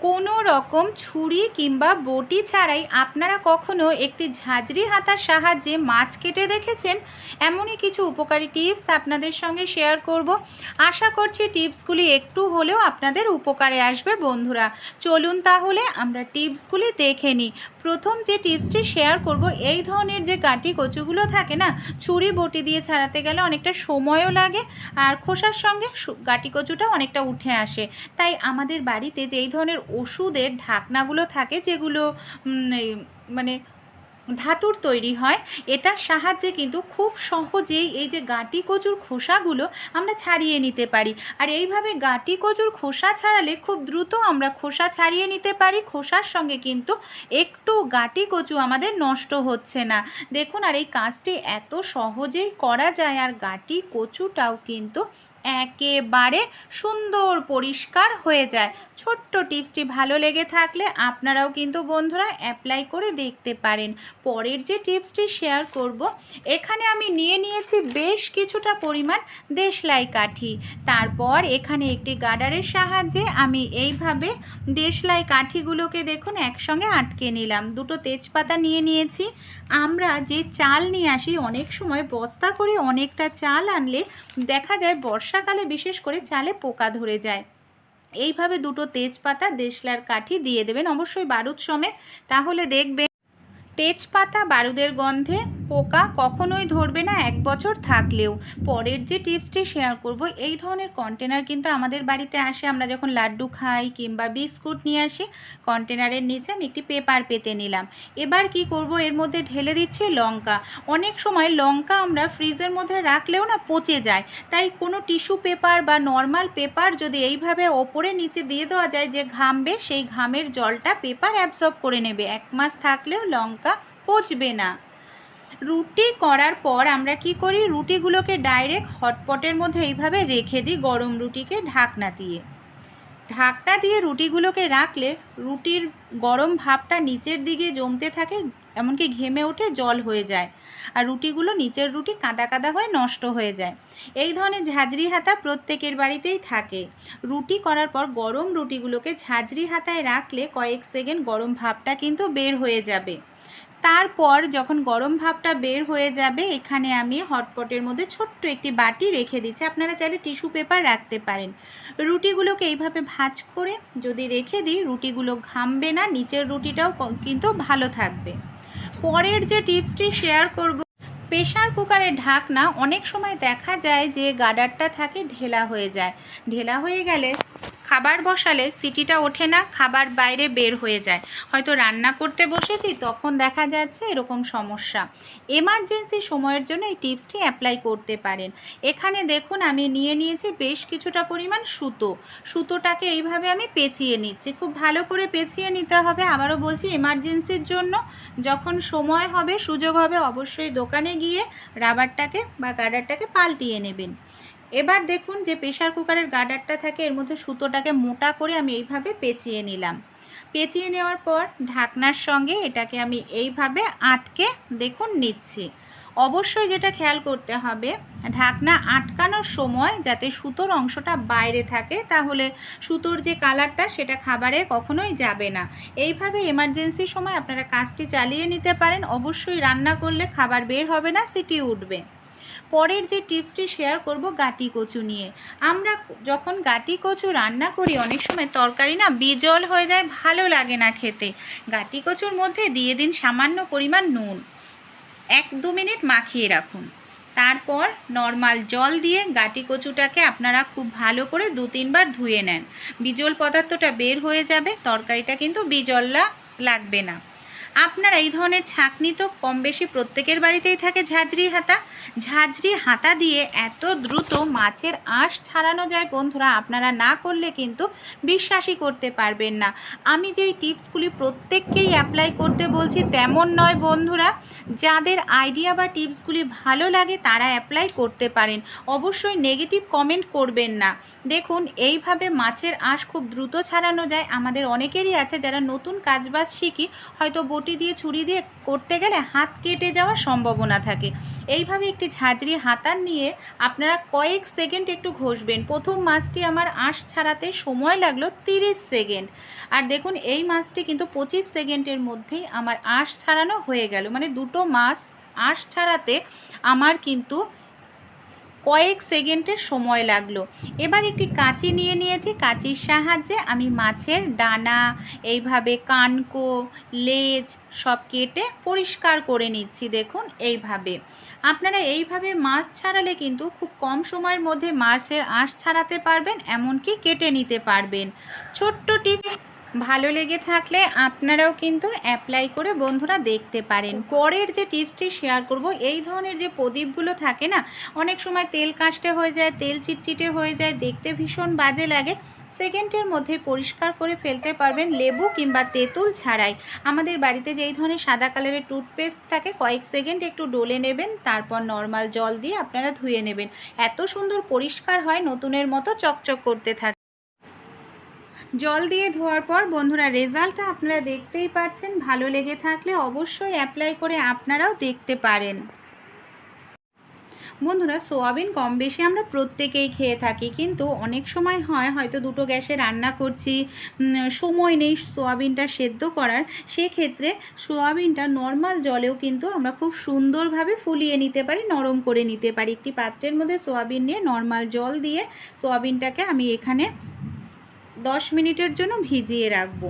কোনো রকম ছুরি কিংবা বটি ছাড়াই আপনারা কখনো একটি ঝাঁঝরি হাতার সাহায্যে মাছ কেটে দেখেছেন? এমনই কিছু উপকারী টিপস আপনাদের সঙ্গে শেয়ার করব। আশা করছি টিপসগুলি একটু হলেও আপনাদের উপকারে আসবে বন্ধুরা। চলুন তাহলে আমরা টিপসগুলি দেখে নিই। প্রথম যে টিপসটি শেয়ার করব, এই ধরনের যে কাটি কচুগুলো থাকে না, ছুরি বটি দিয়ে ছাড়াতে গেলে অনেকটা সময়ও লাগে আর খোসার সঙ্গে কাটি কচুটা অনেকটা উঠে আসে। তাই আমাদের বাড়িতে যেই ধরনের ওষুধের ঢাকনাগুলো থাকে, যেগুলো মানে ধাতুর তৈরি হয়। এটার সাহায্যে কিন্তু খুব সহজেই এই যে গাঁটি কচুর খোসাগুলো আমরা ছাড়িয়ে নিতে পারি। আর এইভাবে গাঁটি কচুর খোসা ছাড়ালে খুব দ্রুত আমরা খোসা ছাড়িয়ে নিতে পারি। খোসার সঙ্গে কিন্তু একটু গাঁটি কচু আমাদের নষ্ট হচ্ছে না। দেখুন, আর এই কাজটি এত সহজেই করা যায়। আর গাঁটি কচুটাও কিন্তু একেবারে সুন্দর পরিষ্কার হয়ে যায়। ছোট্ট টিপসটি ভালো লেগে থাকলে আপনারাও কিন্তু বন্ধুরা অ্যাপ্লাই করে দেখতে পারেন। পরের যে টিপসটি শেয়ার করব, এখানে আমি নিয়ে নিয়েছি বেশ কিছুটা পরিমাণ দেশলাই কাঠি। তারপর এখানে একটি গার্ডারের সাহায্যে আমি এইভাবে দেশলাই কাঠিগুলোকে দেখুন একসঙ্গে আটকে নিলাম। দুটো তেজপাতা নিয়ে নিয়েছি। আমরা যে চাল নিয়ে আসি, অনেক সময় বস্তা করে অনেকটা চাল আনলে দেখা যায় বর্ষাকালে বিশেষ করে চালে পোকা ধরে যায়। এইভাবে দুটো তেজপাতা দেশলার কাঠি দিয়ে দেবেন। অবশ্যই বারুদ সমেত। তাহলে দেখবেন তেজপাতা বারুদের গন্ধে পোকা কখনোই ধরবে না, এক বছর থাকলেও। পরের যে টিপসটি শেয়ার করব, এই ধরনের কন্টেনার কিন্তু আমাদের বাড়িতে আসে। আমরা যখন লাড্ডু খাই কিংবা বিস্কুট নিয়ে আসি কন্টেনারের নিচে আমি একটি পেপার পেতে নিলাম। এবার কি করব, এর মধ্যে ঢেলে দিচ্ছি লঙ্কা। অনেক সময় লঙ্কা আমরা ফ্রিজের মধ্যে রাখলেও না পচে যায়। তাই কোনো টিস্যু পেপার বা নর্মাল পেপার যদি এইভাবে ওপরে নিচে দিয়ে দেওয়া যায়, যে ঘামবে, সেই ঘামের জলটা পেপার অ্যাবসর্ব করে নেবে। এক মাস থাকলেও লঙ্কা পচবে না। রুটি করার পর আমরা কি করি? রুটিগুলোকে ডাইরেক্ট হটপটের মধ্যে এইভাবে রেখে দিই গরম রুটিকে ঢাকনা দিয়ে। ঢাকনা দিয়ে রুটিগুলোকে রাখলে রুটির গরম ভাবটা নিচের দিকে জমতে থাকে, এমনকি ঘেমে ওঠে জল হয়ে যায়। আর রুটিগুলো নিচের রুটি কাদা কাদা হয়ে নষ্ট হয়ে যায়। এই ধরনের ঝাঁঝরি হাতা প্রত্যেকের বাড়িতেই থাকে। রুটি করার পর গরম রুটিগুলোকে ঝাঁঝরি হাতায় রাখলে কয়েক সেকেন্ড গরম ভাবটা কিন্তু বের হয়ে যাবে। তারপর যখন গরম ভাবটা বের হয়ে যাবে, এখানে আমি হটপটের মধ্যে ছোট্ট একটি বাটি রেখে দিচ্ছি। আপনারা চাইলে টিস্যু পেপার রাখতে পারেন। রুটিগুলোকে এইভাবে ভাঁজ করে যদি রেখে দিই, রুটিগুলো ঘামবে না, নিচের রুটিটাও কিন্তু ভালো থাকবে। পরের যে টিপসটি শেয়ার করব প্রেশার কুকারের ঢাকনা অনেক সময় দেখা যায় যে গার্ডারটা থাকে ঢেলা হয়ে যায়। ঢেলা হয়ে গেলে খাবার বসালে সিটিটা ওঠে না, খাবার বাইরে বের হয়ে যায়। হয়তো রান্না করতে বসেছি, তখন দেখা যাচ্ছে এরকম সমস্যা। এমার্জেন্সি সময়ের জন্য এই টিপসটি অ্যাপ্লাই করতে পারেন। এখানে দেখুন, আমি নিয়ে নিয়েছি বেশ কিছুটা পরিমাণ সুতো। সুতোটাকে এইভাবে আমি পেঁচিয়ে নিচ্ছি। খুব ভালো করে পেঁচিয়ে নিতে হবে। আবারও বলছি, এমার্জেন্সির জন্য যখন সময় হবে, সুযোগ হবে, অবশ্যই দোকানে গিয়ে রাবারটাকে বা গার্ডারটাকে পাল্টিয়ে নেবেন। এবার দেখুন যে প্রেশার কুকারের গার্ডারটা থাকে, এর মধ্যে সুতোটাকে মোটা করে আমি এইভাবে পেঁচিয়ে নিলাম। পেঁচিয়ে নেওয়ার পর ঢাকনার সঙ্গে এটাকে আমি এইভাবে আটকে দেখুন নিচ্ছি। অবশ্যই যেটা খেয়াল করতে হবে, ঢাকনা আটকানোর সময় যাতে সুতোর অংশটা বাইরে থাকে, তাহলে সুতোর যে কালারটা সেটা খাবারে কখনোই যাবে না। এইভাবে এমার্জেন্সি সময় আপনারা কাজটি চালিয়ে নিতে পারেন। অবশ্যই রান্না করলে খাবার বের হবে না, সিটি উঠবে। পরের যে টিপসটি শেয়ার করব গাটি কচু নিয়ে। আমরা যখন গাটি কচু রান্না করি, অনেক সময় তরকারি না বিজল হয়ে যায়, ভালো লাগে না খেতে। গাটি কচুর মধ্যে দিয়ে দিন সামান্য পরিমাণ নুন। এক দু মিনিট মাখিয়ে রাখুন। তারপর নর্মাল জল দিয়ে গাটি কচুটাকে আপনারা খুব ভালো করে দু তিনবার ধুয়ে নেন। বিজল পদার্থটা বের হয়ে যাবে, তরকারিটা কিন্তু বিজল্লা লাগবে না। আপনারা এই ধরনের ছাঁকনি তো কম বেশি প্রত্যেকের বাড়িতেই থাকে ঝাঁঝরি হাতা। ঝাঁঝরি হাতা দিয়ে এত দ্রুত মাছের আঁশ ছাড়ানো যায় বন্ধুরা, আপনারা না করলে কিন্তু বিশ্বাসই করতে পারবেন না। আমি যেই টিপসগুলি প্রত্যেককেই অ্যাপ্লাই করতে বলছি তেমন নয় বন্ধুরা, যাদের আইডিয়া বা টিপসগুলি ভালো লাগে তারা অ্যাপ্লাই করতে পারেন। অবশ্যই নেগেটিভ কমেন্ট করবেন না। দেখুন, এইভাবে মাছের আঁশ খুব দ্রুত ছাড়ানো যায়। আমাদের অনেকেরই আছে যারা নতুন কাজবাজ শিখি, হয়তো বটি বটি দিয়ে ছুরি দিয়ে করতে গেলে হাত কেটে যাওয়ার সম্ভাবনা থাকে। এইভাবে একটি ঝাঁঝরি হাতার নিয়ে আপনারা কয়েক সেকেন্ড একটু ঘষবেন। প্রথম মাছটি আমার আঁশ ছাড়াতে সময় লাগল তিরিশ সেকেন্ড। আর দেখুন, এই মাছটি কিন্তু পঁচিশ সেকেন্ডের মধ্যেই আমার আঁশ ছাড়ানো হয়ে গেল। মানে দুটো মাছ আঁশ ছাড়াতে আমার কিন্তু কয়েক সেকেন্ডের সময় লাগল। এবার একটি কাঁচি নিয়ে নিয়েছি। কাঁচির সাহায্যে আমি মাছের ডানা, এইভাবে কানকো, লেজ সব কেটে পরিষ্কার করে নিচ্ছি, দেখুন, এইভাবে। আপনারা এইভাবে মাছ ছাড়ালে কিন্তু খুব কম সময়ের মধ্যে মাছের আঁশ ছাড়াতে পারবেন, এমনকি কেটে নিতে পারবেন। ছোট্ট টিপস ভালো লেগে থাকলে আপনারাও কিন্তু অ্যাপ্লাই করে বন্ধুরা দেখতে পারেন। পরের যে টিপসটি শেয়ার করব, এই ধরনের যে প্রদীপগুলো থাকে না, অনেক সময় তেল কাস্টে হয়ে যায়, তেল চিটচিটে হয়ে যায়, দেখতে ভীষণ বাজে লাগে। সেকেন্ডের মধ্যে পরিষ্কার করে ফেলতে পারবেন লেবু কিংবা তেঁতুল ছাড়াই। আমাদের বাড়িতে যেই ধরনের সাদা কালারের টুথপেস্ট থাকে, কয়েক সেকেন্ড একটু ডলে নেবেন, তারপর নর্মাল জল দিয়ে আপনারা ধুয়ে নেবেন। এত সুন্দর পরিষ্কার হয়, নতুনের মতো চকচক করতে থাকে। জল দিয়ে ধোয়ার পর বন্ধুরা রেজাল্টটা আপনারা দেখতেই পাচ্ছেন। ভালো লেগে থাকলে অবশ্যই অ্যাপ্লাই করে আপনারাও দেখতে পারেন। বন্ধুরা, সোয়াবিন কম বেশি আমরা প্রত্যেকেই খেয়ে থাকি, কিন্তু অনেক সময় হয় হয়তো দুটো গ্যাসে রান্না করছি সময় নেই সোয়াবিনটা সেদ্ধ করার। সেক্ষেত্রে সোয়াবিনটা নর্মাল জলেও কিন্তু আমরা খুব সুন্দরভাবে ফুলিয়ে নিতে পারি, নরম করে নিতে পারি। একটি পাত্রের মধ্যে সোয়াবিন নিয়ে নর্মাল জল দিয়ে সোয়াবিনটাকে আমি এখানে দশ মিনিটের জন্য ভিজিয়ে রাখব।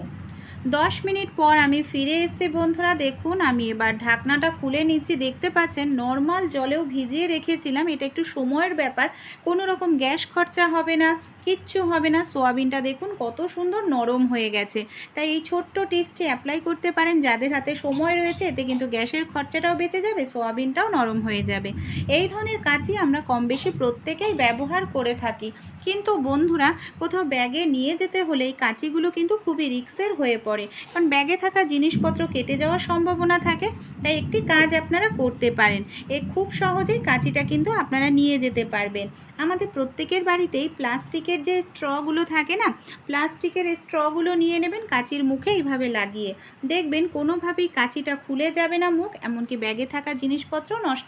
দশ মিনিট পর আমি ফিরে এসে বন্ধুরা দেখুন, আমি এবার ঢাকনাটা খুলে নিচ্ছি। দেখতে পাচ্ছেন, নর্মাল জলেও ভিজিয়ে রেখেছিলাম। এটা একটু সময়ের ব্যাপার। কোনো রকম গ্যাস খরচা হবে না, কিচ্ছু হবে না। সোয়াবিনটা দেখুন, কত সুন্দর নরম হয়ে গেছে। তাই এই ছোট্ট টিপসটি অ্যাপ্লাই করতে পারেন। যাদের হাতে সময় রয়েছে, এতে কিন্তু গ্যাসের খরচাটাও বেঁচে যাবে, সোয়াবিনটাও নরম হয়ে যাবে। এই ধরনের কাজই আমরা কম বেশি প্রত্যেকেই ব্যবহার করে থাকি। কিন্তু বন্ধুরা, কোথাও ব্যাগে নিয়ে যেতে হলে এই কাঁচিগুলো কিন্তু খুবই রিক্সের হয়ে পড়ে। কারণ ব্যাগে থাকা জিনিসপত্র কেটে যাওয়ার সম্ভাবনা থাকে, তাই একটি কাজ আপনারা করতে পারেন। এ খুব সহজেই কাঁচিটা কিন্তু আপনারা নিয়ে যেতে পারবেন। আমাদের প্রত্যেকের বাড়িতেই প্লাস্টিকের যে স্ট্রগুলো থাকে না, প্লাস্টিকের স্ট্রগুলো নিয়ে নেবেন কাঁচির মুখে এইভাবে লাগিয়ে। দেখবেন কোনোভাবেই কাঁচিটা খুলে যাবে না মুখ, এমনকি ব্যাগে থাকা জিনিসপত্র নষ্ট